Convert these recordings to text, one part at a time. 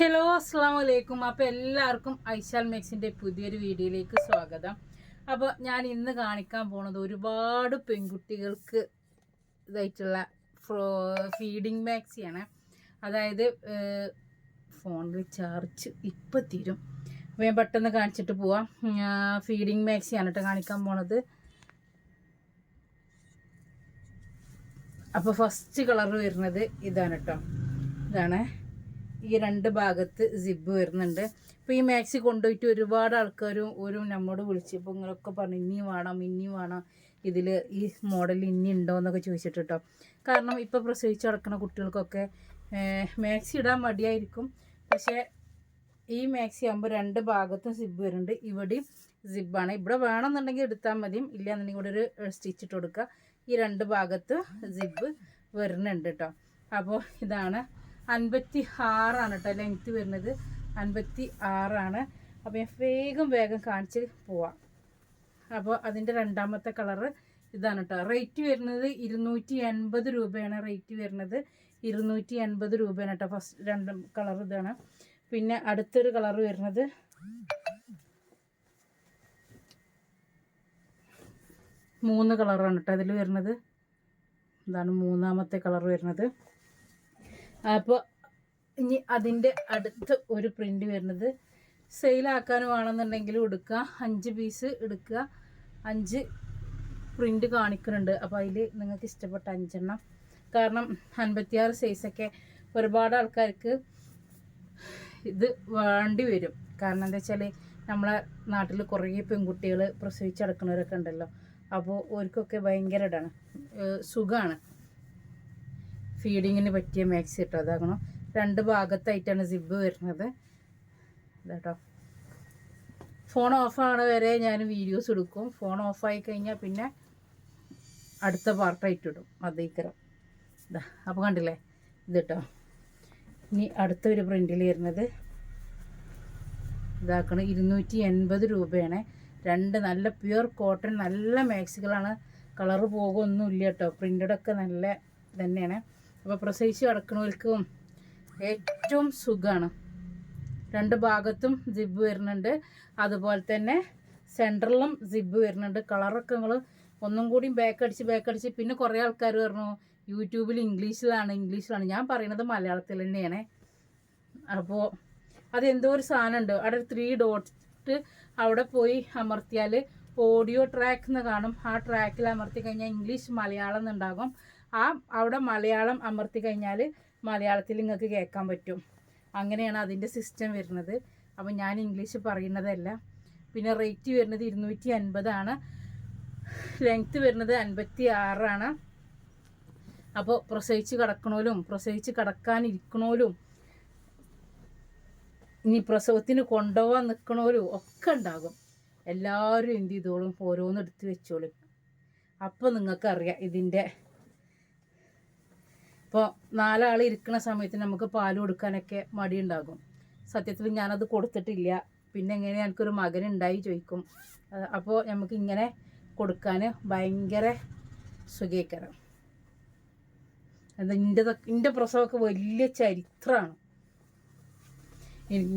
Hello അസ്സാം വലൈക്കും അപ്പോൾ എല്ലാവർക്കും ഐശാൽ മേക്സിന്റെ പുതിയൊരു വീഡിയോയിലേക്ക് സ്വാഗതം. അപ്പോൾ ഞാൻ ഇന്ന് കാണിക്കാൻ പോണത് ഒരുപാട് പെൺകുട്ടികൾക്ക് ഇതായിട്ടുള്ള ഫ്രോ ഫീഡിങ് മാക്സിയാണ് അതായത് ഫോണിൽ ചാർജ് ഇപ്പം തീരും. അപ്പോൾ ഞാൻ പെട്ടെന്ന് കാണിച്ചിട്ട് പോവാം. ഫീഡിങ് മാക്സിയാണ് കേട്ടോ കാണിക്കാൻ പോണത്. അപ്പോൾ ഫസ്റ്റ് കളർ വരുന്നത് ഇതാണ് കേട്ടോ ഇതാണ്. ഈ രണ്ട് ഭാഗത്ത് സിബ് വരുന്നുണ്ട്. അപ്പോൾ ഈ മാക്സി കൊണ്ടുപോയിട്ട് ഒരുപാട് ആൾക്കാരും ഒരു നമ്മോട് വിളിച്ചപ്പോൾ ഇങ്ങനെയൊക്കെ പറഞ്ഞു ഇനിയും വേണം ഇനിയും വേണം. ഇതിൽ ഈ മോഡൽ ഇനി ഉണ്ടോ എന്നൊക്കെ ചോദിച്ചിട്ട് കേട്ടോ കാരണം ഇപ്പോൾ പ്രസവിച്ച് കിടക്കുന്ന കുട്ടികൾക്കൊക്കെ മാക്സി ഇടാൻ മടിയായിരിക്കും. പക്ഷേ ഈ മാക്സി ആകുമ്പോൾ രണ്ട് ഭാഗത്തും സിബ് വരുന്നുണ്ട്. ഇവിടെയും സിബാണ് ഇവിടെ വേണമെന്നുണ്ടെങ്കിൽ എടുത്താൽ മതിയും ഇല്ലാന്നുണ്ടെങ്കിൽ ഇവിടെ ഒരു സ്റ്റിച്ച് ഇട്ട് കൊടുക്കുക. ഈ രണ്ട് ഭാഗത്ത് സിബ് വരുന്നുണ്ട് കേട്ടോ അപ്പോൾ ഇതാണ് അൻപത്തി ആറാണ് കേട്ടോ ലെങ്ത്ത് വരുന്നത്. അൻപത്തി ആറാണ് അപ്പോൾ ഞാൻ വേഗം വേഗം കാണിച്ച് പോവാം. അപ്പോൾ അതിന്റെ രണ്ടാമത്തെ കളറ് ഇതാണ് കേട്ടോ. റേറ്റ് വരുന്നത് ഇരുന്നൂറ്റി എൺപത് രൂപയാണ്. റേറ്റ് വരുന്നത് ഇരുന്നൂറ്റി എൺപത് രൂപയാണ് കേട്ടോ. ഫസ്റ്റ് രണ്ട് കളർ ഇതാണ്. പിന്നെ അടുത്തൊരു കളർ വരുന്നത് മൂന്ന് കളറാണ് കേട്ടോ അതിൽ വരുന്നത്. ഇതാണ് മൂന്നാമത്തെ കളർ വരുന്നത്. അപ്പോൾ ഇനി അതിന്റെ അടുത്ത് ഒരു പ്രിന്റ് വരുന്നത്. സെയിലാക്കാൻ വേണമെന്നുണ്ടെങ്കിലും എടുക്കുക അഞ്ച് പീസ് എടുക്കുക. അഞ്ച് പ്രിന്റ് കാണിക്കുന്നുണ്ട്. അപ്പോൾ അതിൽ നിങ്ങൾക്ക് ഇഷ്ടപ്പെട്ട അഞ്ചെണ്ണം. കാരണം അൻപത്തിയാറ് സൈസൊക്കെ ഒരുപാട് ആൾക്കാർക്ക് ഇത് വേണ്ടി വരും. കാരണം എന്താ വെച്ചാൽ നമ്മളെ നാട്ടിൽ കുറേ പെൺകുട്ടികൾ പ്രസവിച്ചടക്കുന്നവരൊക്കെ ഉണ്ടല്ലോ. അപ്പോൾ അവർക്കൊക്കെ ഭയങ്കര ഇതാണ്. സുഖമാണ് ഫീഡിങ്ങിന് പറ്റിയ മാക്സി കേട്ടോ അതാകണം രണ്ട് ഭാഗത്തായിട്ടാണ് സിബ് വരുന്നത്. ഇതാട്ടോ. ഫോൺ ഓഫാണ് വരെ ഞാൻ വീഡിയോസ് എടുക്കും. ഫോൺ ഓഫായി കഴിഞ്ഞാൽ പിന്നെ അടുത്ത പാർട്ടായിട്ട് ഇടും. അതേക്കരം ഇതാ അപ്പോൾ കണ്ടില്ലേ? ഇത് കേട്ടോ. ഇനി അടുത്തൊരു പ്രിന്റിൽ വരുന്നത്. ഇതാക്കണം. ഇരുന്നൂറ്റി എൺപത് രൂപയാണ്. രണ്ട് നല്ല പ്യുർ കോട്ടൺ നല്ല മാക്സികളാണ് കളറ് പോകുമൊന്നുമില്ല കേട്ടോ. പ്രിന്റഡൊക്കെ നല്ല തന്നെയാണ് അപ്പോൾ പ്രസവിച്ച് കിടക്കുന്നവർക്കും ഏറ്റവും സുഖമാണ് രണ്ട് ഭാഗത്തും സിബ് വരുന്നുണ്ട്. അതുപോലെ തന്നെ സെന്ററിലും സിബ് വരുന്നുണ്ട്. കളറൊക്കെ നിങ്ങൾ ഒന്നും കൂടി ബാക്ക് അടിച്ച് അടിച്ച്. പിന്നെ കുറേ ആൾക്കാർ പറഞ്ഞു യൂട്യൂബിൽ ഇംഗ്ലീഷിലാണ് ഇംഗ്ലീഷിലാണ്. ഞാൻ പറയുന്നത് മലയാളത്തിൽ തന്നെയാണ്. അപ്പോൾ അതെന്തോ ഒരു സാധനമുണ്ട്. അവിടെ ത്രീ ഡോട്ട് അവിടെ പോയി അമർത്തിയാൽ ഓഡിയോ ട്രാക്ക് എന്ന് കാണും. ആ ട്രാക്കിൽ അമർത്തി കഴിഞ്ഞാൽ ഇംഗ്ലീഷ് മലയാളം എന്നുണ്ടാകും ആ അവിടെ മലയാളം അമർത്തി കഴിഞ്ഞാൽ മലയാളത്തിൽ നിങ്ങൾക്ക് കേൾക്കാൻ പറ്റും. അങ്ങനെയാണ് അതിന്റെ സിസ്റ്റം വരുന്നത്. അപ്പോൾ ഞാൻ ഇംഗ്ലീഷ് പറയുന്നതല്ല. പിന്നെ റേറ്റ് വരുന്നത് ഇരുന്നൂറ്റി അൻപതാണ് ലെങ്ത്ത് വരുന്നത് അൻപത്തി ആറാണ് അപ്പോൾ പ്രസവിച്ച് കിടക്കണോലും പ്രസവിച്ച് കിടക്കാനിരിക്കണോലും ഇനി പ്രസവത്തിന് കൊണ്ടുപോകാൻ നിൽക്കണോലും ഒക്കെ ഉണ്ടാകും. എല്ലാവരും എന്ത് ചെയ്തോളും? ഓരോന്ന് എടുത്ത് വെച്ചോളും. അപ്പോൾ നിങ്ങൾക്കറിയാം ഇതിന്റെ ഇപ്പോൾ നാലാൾ ഇരിക്കുന്ന സമയത്ത് നമുക്ക് പാൽ കൊടുക്കാനൊക്കെ മടിയുണ്ടാകും. സത്യത്തിൽ ഞാനത് കൊടുത്തിട്ടില്ല. പിന്നെ എങ്ങനെ എനിക്കൊരു മകൻ ഉണ്ടായി ചോദിക്കും അപ്പോൾ നമുക്ക് ഇങ്ങനെ കൊടുക്കാൻ ഭയങ്കര സുഖീകരം എന്താ എന്റെ എന്റെ പ്രസവമൊക്കെ വലിയ ചരിത്രമാണ്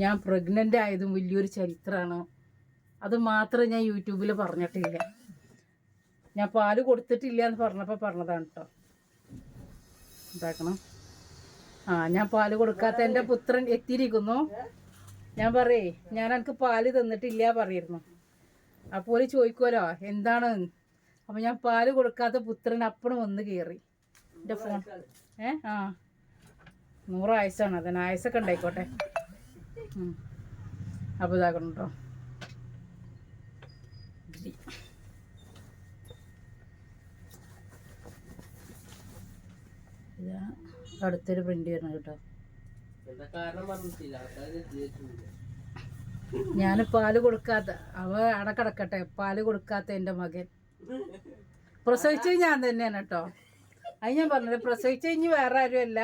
ഞാൻ പ്രഗ്നന്റ് ആയതും വലിയൊരു ചരിത്രമാണ് അത് മാത്രമേ ഞാൻ യൂട്യൂബിൽ പറഞ്ഞിട്ടില്ല. ഞാൻ പാൽ കൊടുത്തിട്ടില്ല എന്ന് പറഞ്ഞപ്പോൾ പറഞ്ഞതാണ് കേട്ടോ ഉണ്ടാക്കണം. ആ ഞാൻ പാൽ കൊടുക്കാത്ത എന്റെ പുത്രൻ എത്തിയിരിക്കുന്നു. ഞാൻ പറയേ ഞാൻ എനിക്ക് പാൽ തന്നിട്ടില്ല പറയുന്നു അപ്പോൾ ചോദിക്കുമല്ലോ എന്താണ്? അപ്പം ഞാൻ പാൽ കൊടുക്കാത്ത പുത്രൻ അപ്പഴും വന്ന് കയറി എന്റെ ഫോൺ. ഏ ആ. നൂറ് ആയുസാണ് അതിന് ആയുസൊക്കെ ഉണ്ടായിക്കോട്ടെ. അപ്പോൾ ഇതാക്കണം കേട്ടോ ഇതാണ് അടുത്തൊരു പ്രിന്റ് വരുന്നത് കേട്ടോ. ഞാൻ പാൽ കൊടുക്കാത്ത അവ അടക്കടക്കട്ടെ കിടക്കട്ടെ പാൽ കൊടുക്കാത്ത എന്റെ മകൻ. പ്രസവിച്ചത് ഞാൻ തന്നെയാണ് കേട്ടോ. അത് ഞാൻ പറഞ്ഞത് പ്രസവിച്ച കഴിഞ്ഞ് വേറെ ആരുമല്ല.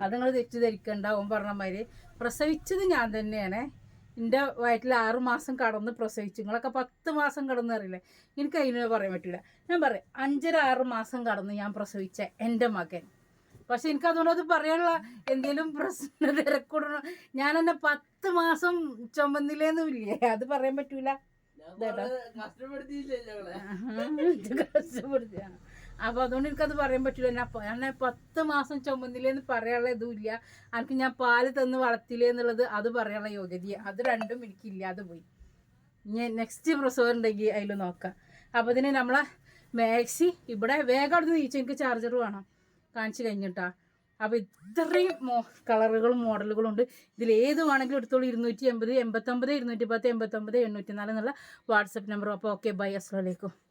അത് നിങ്ങൾ തെറ്റിദ്ധരിക്കണ്ട. ഓൻ പറഞ്ഞ മാതിരി പ്രസവിച്ചത് ഞാൻ തന്നെയാണ്. എന്റെ വയറ്റിൽ ആറ് മാസം കടന്ന് പ്രസവിച്ചു. നിങ്ങളൊക്കെ പത്ത് മാസം കടന്ന് അറിയില്ലേ? എനിക്ക് അതിന് പറയാൻ പറ്റില്ല. ഞാൻ പറയാം അഞ്ചര ആറ് മാസം കടന്ന് ഞാൻ പ്രസവിച്ച എന്റെ മകൻ. പക്ഷെ എനിക്ക് അതുകൊണ്ട് അത് പറയാനുള്ള എന്തെങ്കിലും പ്രശ്നം തിരക്കൂടണം. ഞാൻ എന്നെ പത്ത് മാസം ചുമന്നില്ലേന്നും ഇല്ലേ അത് പറയാൻ പറ്റൂല. അപ്പൊ അതുകൊണ്ട് എനിക്കത് പറയാൻ പറ്റില്ല ഞാൻ ഞാൻ പത്ത് മാസം ചുമന്നില്ലേന്ന് പറയാനുള്ള ഇതുമില്ല. എനിക്ക് ഞാൻ പാൽ തന്ന് വളർത്തില്ലേ എന്നുള്ളത് അത് പറയാനുള്ള യോഗ്യത അത് രണ്ടും എനിക്കില്ലാതെ പോയി. ഇനി നെക്സ്റ്റ് പ്രസവം ഉണ്ടെങ്കിൽ അതിൽ നോക്കാം. അപ്പോൾ ഇതിന് നമ്മളെ മാക്സി ഇവിടെ വേഗം അവിടെ നിന്ന് നീച്ച്? എനിക്ക് ചാർജർ വേണം. കാണിച്ചു കഴിഞ്ഞിട്ടാ. അപ്പോൾ ഇത്രയും മോ കളറുകളും മോഡലുകളും ഉണ്ട്. ഇതിൽ ഏത് വേണമെങ്കിലും എടുത്തോളൂ. ഇരുന്നൂറ്റി എൺപത് എൺപത്തൊമ്പത് ഇരുന്നൂറ്റി പത്ത് എൺപത്തൊമ്പത് എണ്ണൂറ്റി നാല് എന്നുള്ള വാട്സപ്പ് നമ്പറും. അപ്പോൾ ഓക്കെ ബൈ അസ്സലാമലൈക്കും